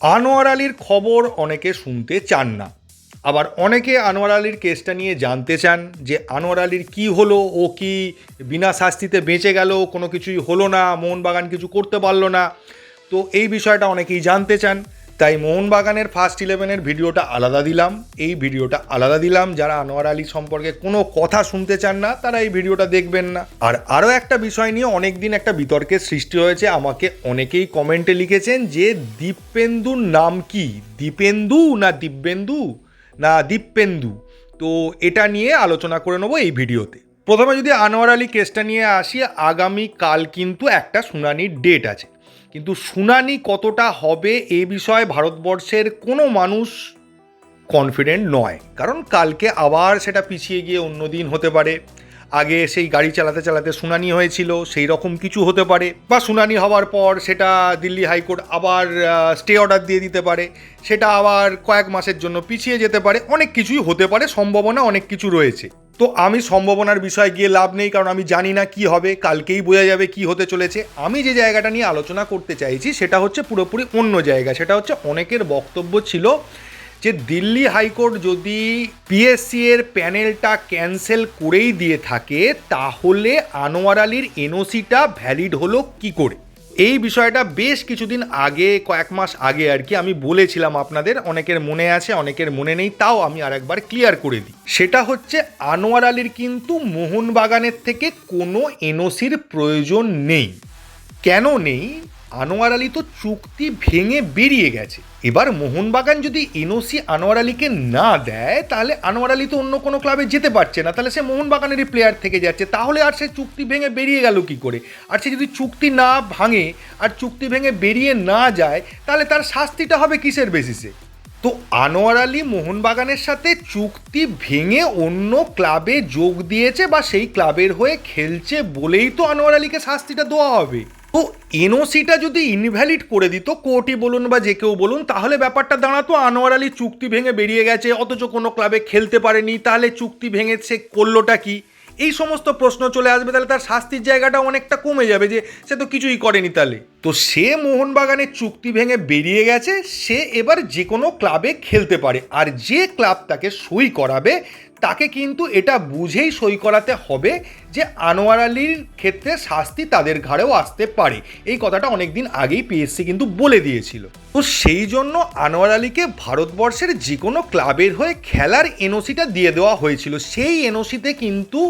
আনোয়ার আলীর খবর অনেকে শুনতে চান না। আবার অনেকে আনোয়ার আলীর কেসটা নিয়ে জানতে চান যে আনোয়ার আলীর কী হলো, ও কি বিনা শাস্তিতে বেঁচে গেল, কোনো কিছুই হলো না, মোহনবাগান কিছু করতে পারল না। তো এই বিষয়টা অনেকেই জানতে চান। তাই মোহনবাগানের ফার্স্ট ইলেভেনের ভিডিওটা আলাদা দিলাম। এই ভিডিওটা আলাদা দিলাম। যারা আনোয়ার আলী সম্পর্কে কোনো কথা শুনতে চান না, তারা এই ভিডিওটা দেখবেন না। আর আরও একটা বিষয় নিয়ে অনেক দিন একটা বিতর্কের সৃষ্টি হয়েছে। আমাকে অনেকেই কমেন্টে লিখেছেন যে, দীপেন্দুর নাম কি? দীপেন্দু না দিব্যেন্দু? না দীপেন্দু? তো এটা নিয়ে আলোচনা করে নেব এই ভিডিওতে। প্রথমে যদি আনোয়ার আলী কেসটা নিয়ে আসি আগামী কাল কিন্তু একটা শুনানির ডেট আছে। কিন্তু শুনানি কতটা হবে এ বিষয়ে ভারতবর্ষের কোনো মানুষ কনফিডেন্ট নয়। কারণ কালকে আবার সেটা পিছিয়ে গিয়ে অন্য দিন হতে পারে। আগে সেই গাড়ি চালাতে চালাতে শুনানি হয়েছিল, সেই রকম কিছু হতে পারে বা শুনানি হওয়ার পর সেটা দিল্লি হাইকোর্ট আবার স্টে অর্ডার দিয়ে দিতে পারে। সেটা আবার কয়েক মাসের জন্য পিছিয়ে যেতে পারে। অনেক কিছুই হতে পারে, সম্ভাবনা অনেক কিছু রয়েছে। তো আমি সম্ভাবনার বিষয়ে গিয়ে লাভ নেই, কারণ আমি জানি না কি হবে, কালকেই বোঝা যাবে কি হতে চলেছে। আমি যে জায়গাটা নিয়ে আলোচনা করতে চাইছি, সেটা হচ্ছে পুরোপুরি অন্য জায়গা। সেটা হচ্ছে অনেকের বক্তব্য ছিল যে দিল্লি হাইকোর্ট যদি পিএসসি এর প্যানেলটা ক্যান্সেল করেই দিয়ে থাকে, তাহলে আনোয়ার আলীর এনওসিটা ভ্যালিড হলো কি করে? এই বিষয়টা বেশ কিছুদিন আগে, কয়েক মাস আগে আর কি আমি বলেছিলাম আপনাদের, অনেকের মনে আছে, অনেকের মনে নেই, তাও আমি আর একবার ক্লিয়ার করে দিই। সেটা হচ্ছে, আনোয়ার আলীর কিন্তু মোহনবাগানের থেকে কোনো এনওসির প্রয়োজন নেই। কেন নেই? আনোয়ার আলী তো চুক্তি ভেঙে বেরিয়ে গেছে। এবার মোহনবাগান যদি এনওসি আনোয়ার আলীকে না দেয়, তাহলে আনোয়ার আলী তো অন্য কোনো ক্লাবে যেতে পারছে না। তাহলে সে মোহনবাগানেরই প্লেয়ার থেকে যাচ্ছে। তাহলে আর সে চুক্তি ভেঙে বেরিয়ে গেল কি করে? আর সে যদি চুক্তি না ভাঙে আর চুক্তি ভেঙে বেরিয়ে না যায়, তাহলে তার শাস্তিটা হবে কিসের বেসিসে তো আনোয়ার আলী মোহনবাগানের সাথে চুক্তি ভেঙে অন্য ক্লাবে যোগ দিয়েছে বা সেই ক্লাবের হয়ে খেলছে বলেই তো আনোয়ার আলীকে শাস্তিটা দেওয়া হবে। তো এনওসিটা যদি ইনভ্যালিড করে দিত কোর্টই বলুন বা যে কেউ বলুন, তাহলে ব্যাপারটা দাঁড়াতো, আনোয়ার আলী চুক্তি ভেঙে বেরিয়ে গেছে, অথচ কোনো ক্লাবে খেলতে পারেনি, তাহলে চুক্তি ভেঙে সে করলোটা কি? এই সমস্ত প্রশ্ন চলে আসবে, তাহলে তার শাস্তির জায়গাটা অনেকটা কমে যাবে যে সে তো কিছুই করেনি তাহলে। তো সে মোহনবাগানের চুক্তি ভেঙে বেরিয়ে গেছে, সে এবার যে কোনো ক্লাবে খেলতে পারে, আর যে ক্লাব তাকে সই করাবে, তাকে কিন্তু এটা বুঝেই সই করাতে হবে যে আনোয়ার আলীর ক্ষেত্রে শাস্তি তাদের ঘাড়েও আসতে পারে। এই কথাটা অনেকদিন আগেই পিএসসি কিন্তু বলে দিয়েছিল। তো সেই জন্য আনোয়ার আলীকে ভারতবর্ষের যে কোনো ক্লাবের হয়ে খেলার এনওসিটা দিয়ে দেওয়া হয়েছিল। সেই এনওসিতে কিন্তু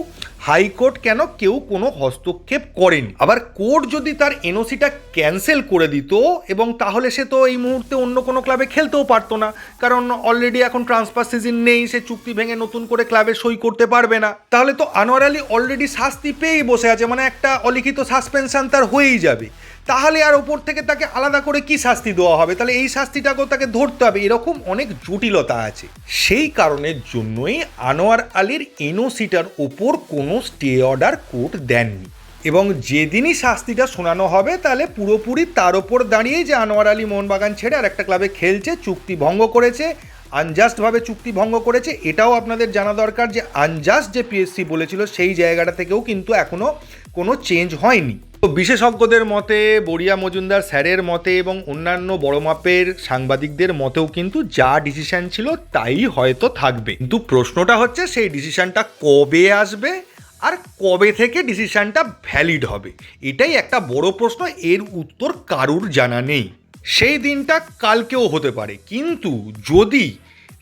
হাইকোর্ট কেন কেউ কোনো হস্তক্ষেপ করেনি। আবার কোর্ট যদি তার এনওসিটা ক্যান্সেল করে দিত এবং তাহলে সে তো এই মুহূর্তে অন্য কোনো ক্লাবে খেলতেও পারতো না। কারণ অলরেডি এখন ট্রান্সফার সিজন নেই, সে চুক্তি ভেঙে নতুন করে ক্লাবে সই করতে পারবে না। তাহলে তো আনোয়ার আলী অলরেডি শাস্তি পেয়েই বসে আছে মানে একটা অলিখিত সাসপেনশন তার হয়েই যাবে। তাহলে আর ওপর থেকে তাকে আলাদা করে কি শাস্তি দেওয়া হবে? তাহলে এই শাস্তিটাকেও তাকে ধরতে হবে। এরকম অনেক জটিলতা আছে। সেই কারণের জন্যই আনোয়ার আলীর এনওসিটার ওপর কোনো স্টে অর্ডার কোর্ট দেননি। এবং যেদিনই শাস্তিটা শোনানো হবে, তাহলে পুরোপুরি তার ওপর দাঁড়িয়েই যে আনোয়ার আলী মোহনবাগান ছেড়ে আর একটা ক্লাবে খেলছে, চুক্তি ভঙ্গ করেছে আনজাস্টভাবে চুক্তি ভঙ্গ করেছে, এটাও আপনাদের জানা দরকার যে আনজাস্ট যে পিএসসি বলেছিল সেই জায়গাটা থেকেও কিন্তু এখনও কোনো চেঞ্জ হয়নি। তো বিশেষজ্ঞদের মতে, বড়িয়া মজুমদার স্যারের মতে এবং অন্যান্য বড় মাপের সাংবাদিকদের মতেও কিন্তু যা ডিসিশন ছিল তাই হয়তো থাকবে। কিন্তু প্রশ্নটা হচ্ছে, সেই ডিসিশনটা কবে আসবে আর কবে থেকে ডিসিশনটা ভ্যালিড হবে? এটাই একটা বড় প্রশ্ন, এর উত্তর কারুর জানা নেই। সেই দিনটা কালকেও হতে পারে। কিন্তু যদি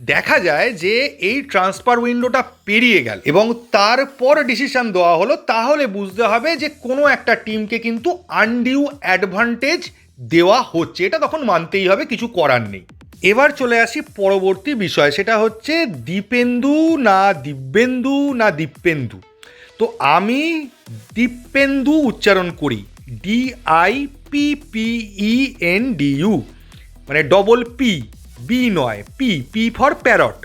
দেখা যায় যে এই ট্রান্সফার উইন্ডোটা পেরিয়ে গেল এবং তারপর ডিসিশন দেওয়া হলো, তাহলে বুঝতে হবে যে কোনো একটা টিমকে কিন্তু আনডিউ অ্যাডভান্টেজ দেওয়া হচ্ছে। এটা তখন মানতেই হবে, কিছু করার নেই। এবার চলে আসি পরবর্তী বিষয়, সেটা হচ্ছে দীপেন্দু না দিব্যেন্দু না দীপেন্দু। তো আমি দীপেন্দু উচ্চারণ করি D I P P E N D U মানে ডবল পি বি নয় পি পি ফর প্যারট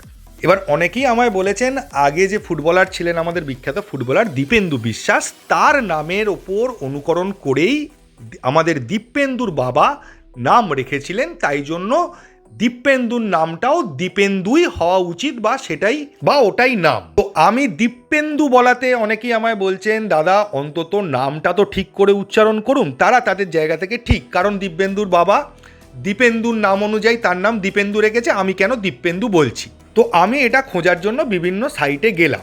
এবার অনেকেই আমায় বলেছেন, আগে যে ফুটবলার ছিলেন আমাদের বিখ্যাত ফুটবলার দীপেন্দু বিশ্বাস, তার নামের ওপর অনুকরণ করেই আমাদের দীপেন্দুর বাবা নাম রেখেছিলেন, তাই জন্য দীপেন্দুর নামটাও দীপেন্দুই হওয়া উচিত বা সেটাই বা ওটাই নাম। তো আমি দীপেন্দু বলাতে অনেকেই আমায় বলছেন, দাদা, অন্তত নামটা তো ঠিক করে উচ্চারণ করুন। তারা তাদের জায়গা থেকে ঠিক। কারণ দিব্যেন্দুর বাবা দীপেন্দুর নাম অনুযায়ী তার নাম দীপেন্দু রেখেছে। আমি কেন দীপেন্দু বলছি? তো আমি এটা খোঁজার জন্য বিভিন্ন সাইটে গেলাম।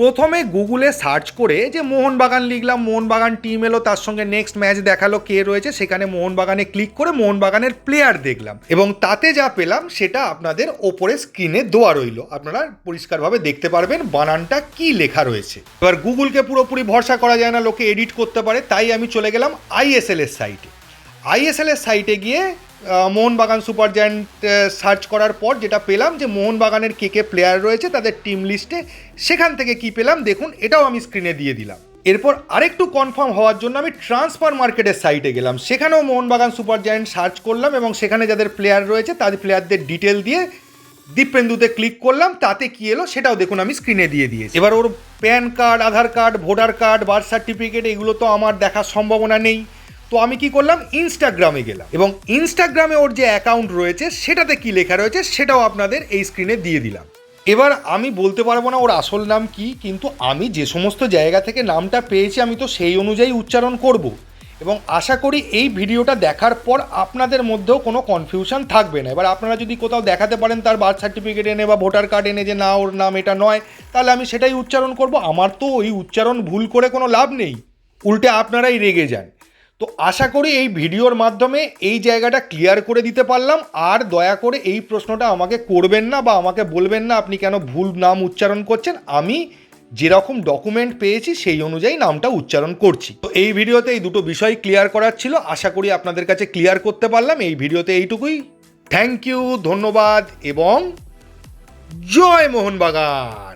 প্রথমে গুগলে সার্চ করে যে মোহনবাগান লিখলাম, মোহনবাগান টিম এলো, তার সঙ্গে নেক্সট ম্যাচ দেখাল, কে রয়েছে, সেখানে মোহনবাগানে ক্লিক করে মোহনবাগানের প্লেয়ার দেখলাম। এবং তাতে যা পেলাম, সেটা আপনাদের ওপরে স্ক্রিনে দেওয়া রইল। আপনারা পরিষ্কারভাবে দেখতে পারবেন বানানটা কি লেখা রয়েছে। এবার গুগলকে পুরোপুরি ভরসা করা যায় না, লোকে এডিট করতে পারে, তাই আমি চলে গেলাম আইএসএল এর সাইটে আইএসএল এর সাইটে গিয়ে মোহনবাগান সুপার জায়ান্ট সার্চ করার পর যেটা পেলাম যে মোহনবাগানের কে কে প্লেয়ার রয়েছে তাদের টিম লিস্টে সেখান থেকে কি পেলাম? দেখুন, এটাও আমি স্ক্রিনে দিয়ে দিলাম। এরপর আরেকটু কনফার্ম হওয়ার জন্য আমি ট্রান্সফার মার্কেটের সাইটে গেলাম। সেখানেও মোহনবাগান সুপার জায়ান্ট সার্চ করলাম এবং সেখানে যাদের প্লেয়ার রয়েছে তাদের প্লেয়ারদের ডিটেল দিয়ে দীপেন্দুতে ক্লিক করলাম, তাতে কি এলো সেটাও দেখুন আমি স্ক্রিনে দিয়ে দিয়েছি। এবার ওর PAN card Aadhaar card voter card birth certificate এগুলো তো আমার দেখার সম্ভাবনা নেই। তো আমি কি করলাম? ইনস্টাগ্রামে গেলাম। এবং ইনস্টাগ্রামে ওর যে অ্যাকাউন্ট রয়েছে, সেটাতে কি লেখা রয়েছে, সেটাও আপনাদের এই স্ক্রিনে দিয়ে দিলাম। এবার আমি বলতে পারব না ওর আসল নাম কি, কিন্তু আমি যে সমস্ত জায়গা থেকে নামটা পেয়েছি, আমি তো সেই অনুযায়ী উচ্চারণ করব। এবং আশা করি এই ভিডিওটা দেখার পর আপনাদের মধ্যেও কোনো কনফিউশন থাকবে না। এবার আপনারা যদি কোথাও দেখাতে পারেন, তার বার্থ সার্টিফিকেট এনে বা ভোটার কার্ড এনে যে না, ওর নাম এটা নয়, তাহলে আমি সেটাই উচ্চারণ করব। আমার তো ওই উচ্চারণ ভুল করে কোনো লাভ নেই। উল্টে আপনারাই রেগে যান। তো আশা করি এই ভিডিওর মাধ্যমে এই জায়গাটা ক্লিয়ার করে দিতে পারলাম। আর দয়া করে এই প্রশ্নটা আমাকে করবেন না বা আমাকে বলবেন না আপনি কেন ভুল নাম উচ্চারণ করছেন। আমি যেরকম ডকুমেন্ট পেয়েছি সেই অনুযায়ী নামটা উচ্চারণ করছি। তো এই ভিডিওতে এই দুটো বিষয় ক্লিয়ার করার ছিল। আশা করি আপনাদের কাছে ক্লিয়ার করতে পারলাম। এই ভিডিওতে এইটুকুই। থ্যাংক ইউ ধন্যবাদ এবং জয় মোহনবাগান।